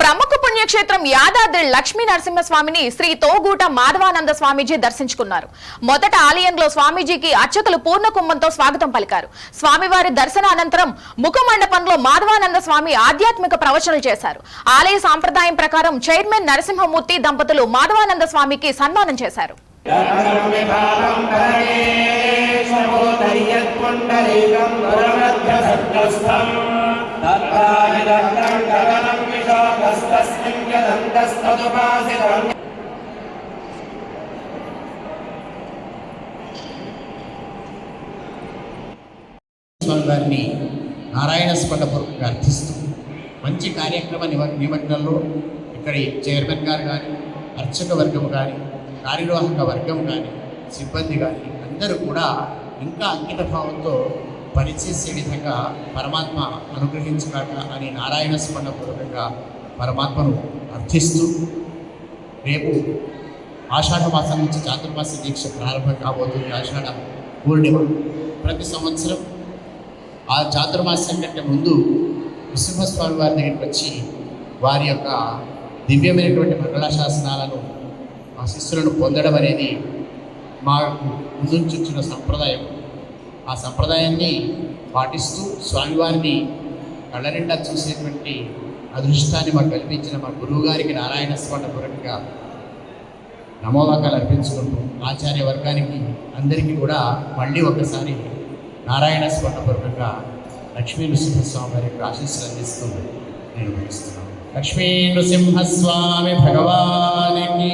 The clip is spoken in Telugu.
ప్రముఖ పుణ్యక్షేత్రం యాదాద్రి లక్ష్మీ నరసింహస్వామిని శ్రీ తోగూట మాధవానంద స్వామీజీ దర్శించుకున్నారు. మొదట ఆలయంలో స్వామీజీకి అర్చకులు పూర్ణ కుంభంతో స్వాగతం పలికారు. స్వామివారి దర్శన అనంతరం ముఖమండపంలో మాధవానంద స్వామి ఆధ్యాత్మిక ప్రవచనలు చేశారు. ఆలయ సాంప్రదాయం ప్రకారం చైర్మన్ నరసింహమూర్తి దంపతులు మాధవానంద స్వామికి సన్మానం చేశారు. కుండలీకం वरमध्यसर्गस्थम् तत्पादिदग्धम् गगनम् विशाखस्तस्मिन् यदन्तस्तदुपासितम् స్వామి వారిని నారాయణ స్పండపూర్వకంగా అర్థిస్తూ మంచి కార్యక్రమ నిమ నిమగ్నంలో ఇక్కడి చైర్మన్ గారు కానీ అర్చక వర్గం కానీ కార్యనిర్వాహక వర్గం కానీ సిబ్బంది కానీ అందరూ కూడా ఇంకా అంకిత భావంతో పనిచేసే విధంగా పరమాత్మ అనుగ్రహించుగాక అని నారాయణ స్మరణపూర్వకంగా పరమాత్మను అర్థిస్తూ రేపు ఆషాఢ మాసం నుంచి చాతుర్మాస దీక్ష ప్రారంభం కాబోతుంది. ఆషాఢ పూర్ణిమ. ప్రతి సంవత్సరం ఆ చాతుర్మాసం కంటే ముందు నృసింహస్వామి వారి దగ్గరికి వచ్చి వారి యొక్క దివ్యమైనటువంటి మంగళాశాసనాలను ఆ శిష్యులను పొందడం అనేది మాకు ముందుంచి సంప్రదాయం. ఆ సంప్రదాయాన్ని పాటిస్తూ స్వామివారిని కళ్ళ నిండా చూసేటువంటి అదృష్టాన్ని మాకు కల్పించిన మా గురువు గారికి నారాయణ స్మరణపూర్వకంగా నమోవాకాలు అర్పించుకుంటూ ఆచార్య వర్గానికి అందరికీ కూడా మళ్ళీ ఒకసారి నారాయణ స్మరణపూర్వకంగా లక్ష్మీ నృసింహస్వామి వారి యొక్క ఆశీస్సులు అందిస్తూ నేను ముగిస్తున్నాను. లక్ష్మీ నృసింహస్వామి భగవానికి